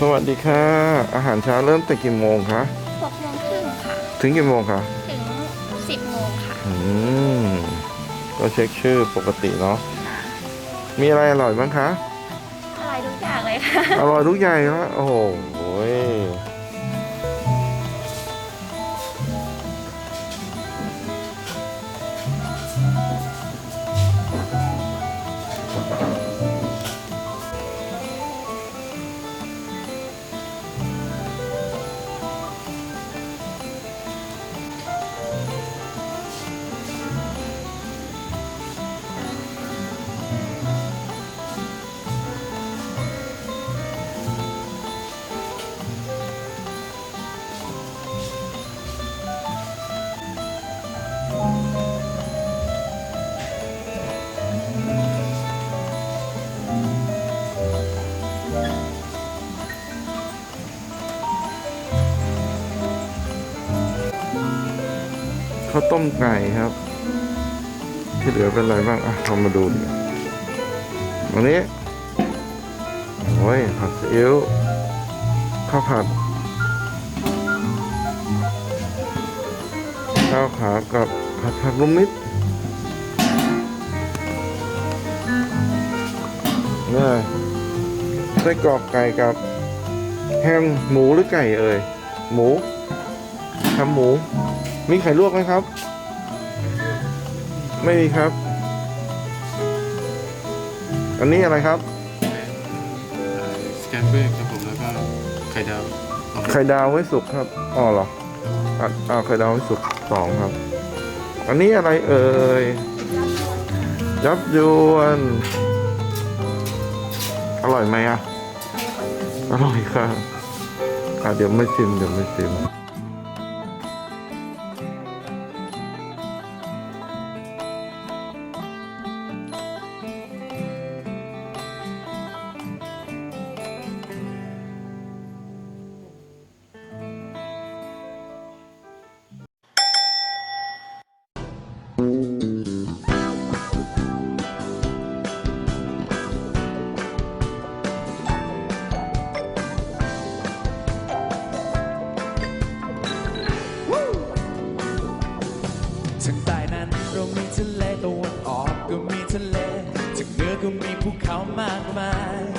สวัสดีค่ะ อาหารเช้าเริ่มแต่กี่โมงคะหกโมงครึ่งค่ะ ถึงกี่โมงคะถึงสิบโมงค่ะ อืม ก็เช็คชื่อปกติเนาะ มีอะไรอร่อยบ้างคะอะไรทุกอย่างเลยค่ะ อร่อยทุกอย่างแล้วโอ้โห ข้าวต้มไก่ครับ ที่เหลือเป็นอะไรบ้างอะเรามาดูดิวันนี้โอ้ยผัดซีอิ๊วข้าวผัด ข้าวขากับผัดผักลุมมิตรนี่ไรไส้กรอกไก่กับแฮมหมูหรือไก่เอ่ยหมูแฮมหมู มีไข่ลวกไหมครับ ไม่มีครับ อันนี้อะไรครับ สแกนเบอร์ครับผมแล้วก็ไข่ดาวเอาไข่ดาวไว้สุกครับอ๋อเหรออะอ่าไข่ดาวไว้สุกสองครับ อันนี้อะไรเอ่ยยับยวน อร่อยไหมอะ อร่อยค่ะอะเดี๋ยวไม่ชิมเดี๋ยวไม่ชิม ทางใต้นั้นเรามีทะเลตะวันออกก็มีทะเลทางเหนือก็มีภูเขามากมาย